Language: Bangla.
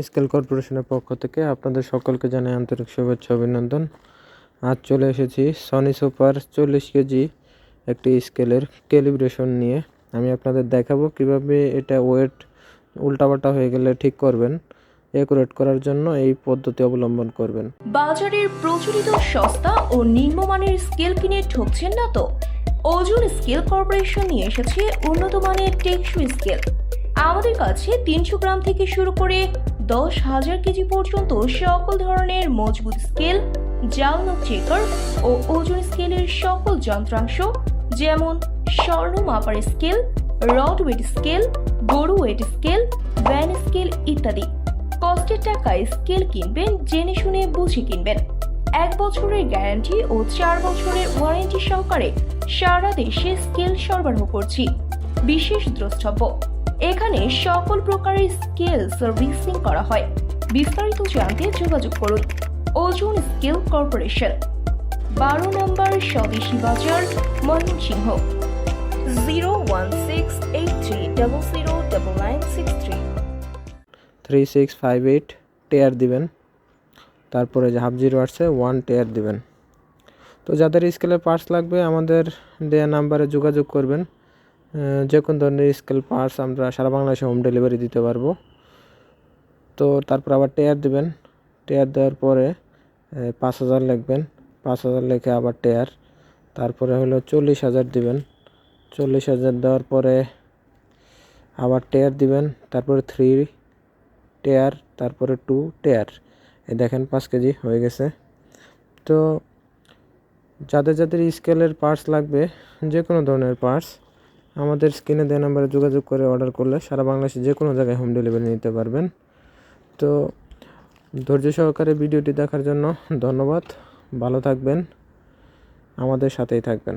স্কেল কর্পোরেশনের পক্ষ থেকে আপনাদের সকলকে জানাই আন্তরিক শুভেচ্ছা, অভিনন্দন। আজ চলে এসেছি সনি সুপার চল্লিশ কেজি একটি স্কেলের ক্যালিব্রেশন নিয়ে। আমি আপনাদের দেখাবো কীভাবে এটা ওয়েট উল্টাপাল্টা হয়ে গেলে ঠিক করবেন একুরেট করার জন্য এই পদ্ধতি অবলম্বন করবেন। বাজারের প্রচলিত সস্তা ও নিম্নমানের স্কেল কিনে ঠকছেন না তো? ওজন স্কেল কর্পোরেশন নিয়ে এসেছে উন্নত মানের টেকসই স্কেল আমাদের কাছে তিনশো গ্রাম থেকে শুরু করে দশ হাজার কেজি পর্যন্ত সকল ধরনের মজবুত স্কেল, জাল নখ চেকার ও ওজন স্কেলের সকল যন্ত্রাংশ, যেমন স্বর্ণ মাপার স্কেল, রড ওয়েট স্কেল, গরু ওয়েট স্কেল, ভ্যান স্কেল ইত্যাদি। কষ্টের টাকায় স্কেল কিনবেন, জেনে শুনে বুঝে কিনবেন। এক বছরের গ্যারান্টি ও চার বছরের ওয়ারেন্টি সহকারে সারা দেশে স্কেল সরবরাহ করছি। বিশেষ দ্রষ্টব্য। এখানে সকল প্রকারের স্কেল সার্ভিসিং করা হয়। বিস্তারিত জানতে যোগাযোগ করুন। ওজন স্কেল কর্পোরেশন। বারো নম্বর Swadeshi Bazar, Mymensingh. Zero one six eight three double zero double nine six three. Three six five eight টেয়ার দিবেন। তারপরে হাফ জিরো আসছে, ওয়ান টেয়ার দিবেন। তো যাদের স্কেলের পার্টস লাগবে, আমাদের দেয়া নাম্বারে যোগাযোগ করবেন। যে কোনো ধরনের স্কেল পার্টস আমরা সারা বাংলাদেশে হোম ডেলিভারি দিতে পারব। তো তারপর আবার টেয়ার দিবেন। টেয়ার দেওয়ার পরে পাঁচ হাজার লিখবেন। পাঁচ হাজার লিখে আবার টেয়ার তারপরে হলো চল্লিশ হাজার দিবেন। চল্লিশ হাজার দেওয়ার পরে আবার টেয়ার দিবেন। তারপরে থ্রি টেয়ার তারপরে টু টেয়ার এই দেখেন পাঁচ কেজি হয়ে গেছে। তো যাদের যাদের স্কেলের পার্টস লাগবে, যে কোনো ধরনের পার্টস আমাদের স্ক্রিনে দেওয়া নাম্বারে যোগাযোগ করে অর্ডার করলে সারা বাংলাদেশে যে কোনো জায়গায় হোম ডেলিভারি নিতে পারবেন। তো ধৈর্য সহকারে ভিডিওটি দেখার জন্য ধন্যবাদ। ভালো থাকবেন। আমাদের সাথেই থাকবেন।